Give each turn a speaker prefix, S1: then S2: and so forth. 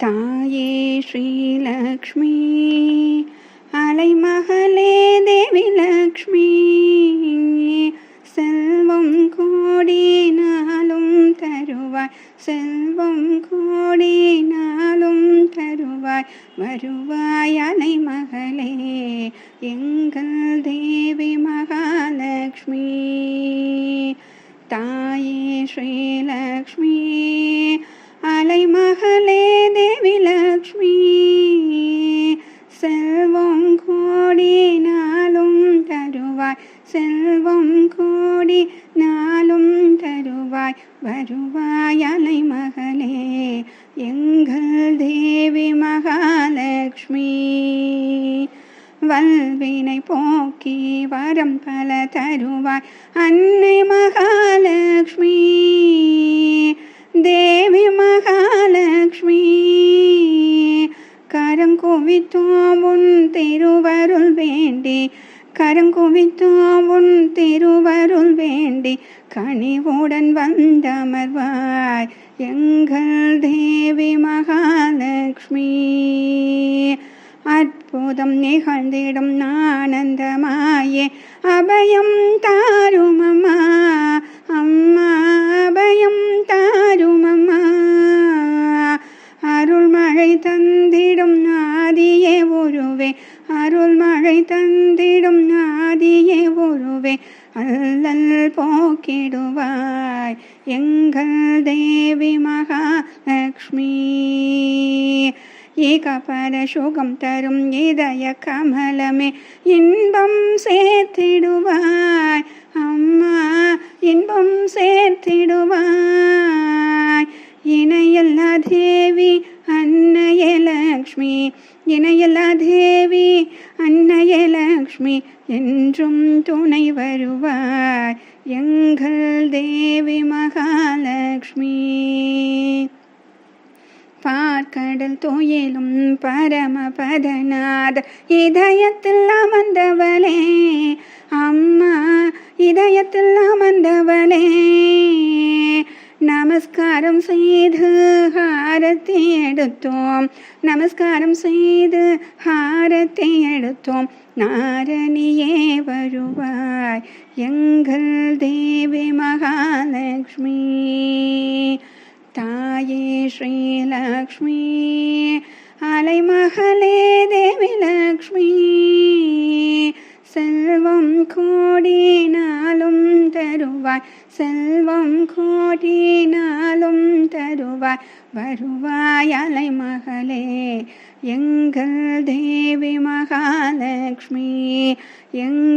S1: தாயே ஸ்ரீலக்ஷ்மி. அலைமகளே தேவி லக்ஷ்மி. செல்வம் கோடி நாளும் தருவாய். செல்வம் கோடி நாளும் தருவாய். வருவாய் அலைமகளே எங்கள் தேவி மகாலட்சுமி தாயே ஸ்ரீலக்ஷ்மி அலைமகளே லக்ஷ்மி செல்வம் கோடி நாளும் தருவாய். செல்வம் கோடி நாளும் தருவாய். வருவாய் அலை மகளே எங்கள் தேவி மகாலட்சுமி. வல்வினை போக்கி வரம் பல தருவாய் அன்னை மகாலட்சுமி. தேவி மகாலட்சுமி. கரங்குவித்தோம் உன் திருவருள் வேண்டி கரங்குவித்தோம் உன் திருவருள் வேண்டி கனிவுடன் வந்தமர்வாய் எங்கள் தேவி மகாலட்சுமி. அற்புதம் நிகழ்ந்திடும் ஆனந்தமாயே அபயம் தாருமம்மா அம்மா அபயம் தாருமம்மா. அருள்மழை தந்திடும் தந்திடும் ஆதியே ஒருவே அல்லல் போக்கிடுவாய் எங்கள் தேவி மகாலட்சுமி ஏகபர சுகம் தரும் இதய கமலமே இன்பம் சேர்த்திடுவாய். அம்மா இன்பம் சேர்த்திடுவாய். இணையல்லா தேவி அன்னைய லக்ஷ்மி இணையல்லா தேவி அன்னைய லக்ஷ்மி என்றும் துணை வருவாய். எங்கள் தேவி மகாலட்சுமி பார்க்கடல் தோயிலும் பரமபதநாத இதயத்தில் அமர்ந்தவளே. அம்மா இதயத்தில் அமர்ந்தவளே. நமஸ்காரம் செய்து ஹாரத்தை எடுத்தோம். நமஸ்காரம் செய்து ஹாரத்தை எடுத்தோம். நாரணியே வருவாய். எங்கள் தேவி மகாலட்சுமி. தாயே ஸ்ரீலக்ஷ்மி. தருவாய். செல்வம் கோடி நாளும் தருவாய். வருவாய் அலைமகளே எங்கள் தேவி மகாலட்சுமி எங்கள்